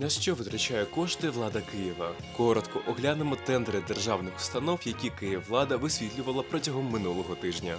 На що витрачає кошти влада Києва? Коротко оглянемо тендери державних установ, які Київвлада висвітлювала протягом минулого тижня.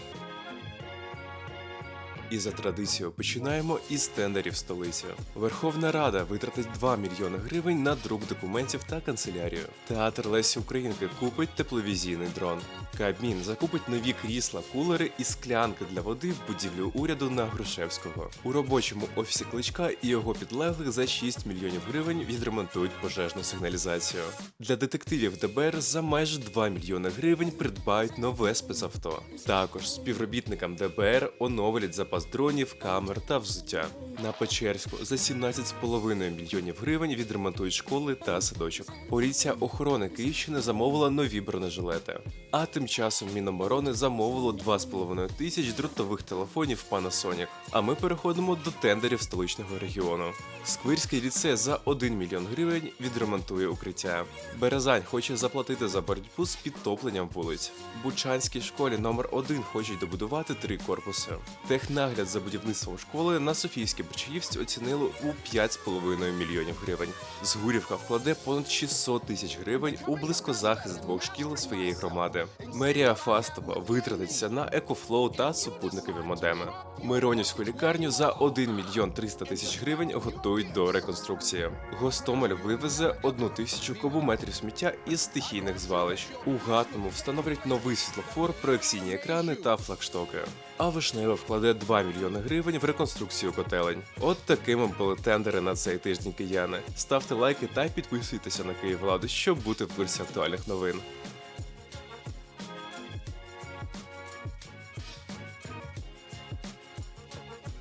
І за традицією починаємо із тендерів столиці. Верховна Рада витратить 2 мільйони гривень на друк документів та канцелярію. Театр Лесі Українки купить тепловізійний дрон. Кабмін закупить нові крісла, кулери і склянки для води в будівлю уряду на Грушевського. У робочому офісі кличка і його підлеглих за 6 мільйонів гривень відремонтують пожежну сигналізацію. Для детективів ДБР за майже 2 мільйони гривень придбають нове спецавто. Також співробітникам ДБР оновлять запас дронів, камер та взуття. На Печерську за 17,5 мільйонів гривень відремонтують школи та садочок. Поліція охорони Київщини замовила нові бронежилети. А тим часом Міноборони замовило 2,5 тисяч дротових телефонів Panasonic. А ми переходимо до тендерів столичного регіону. Сквирський ліцей за 1 мільйон гривень відремонтує укриття. Березань хоче заплатити за боротьбу з підтопленням вулиць. Бучанській школі номер 1 хочуть добудувати три корпуси. Технагляд за будівництвом школи на Софійській Борчаївці оцінили у 5,5 мільйонів гривень. Згурівка вкладе понад 600 тисяч гривень у близькозахист двох шкіл своєї громади. Мерія Фастова витратиться на екофлоу та супутникові модеми. Миронівську лікарню за 1 мільйон 300 тисяч гривень готують до реконструкції. Гостомель вивезе 1 тисячу кубометрів сміття із стихійних звалищ. У Гатному встановлять новий світлофор, проекційні екрани та флагштоки. А Вишнева вкладе 2 мільйони гривень в реконструкцію котелень. От такими були тендери на цей тиждень кияни. Ставте лайки та підписуйтеся на Київладу, щоб бути в курсі актуальних новин.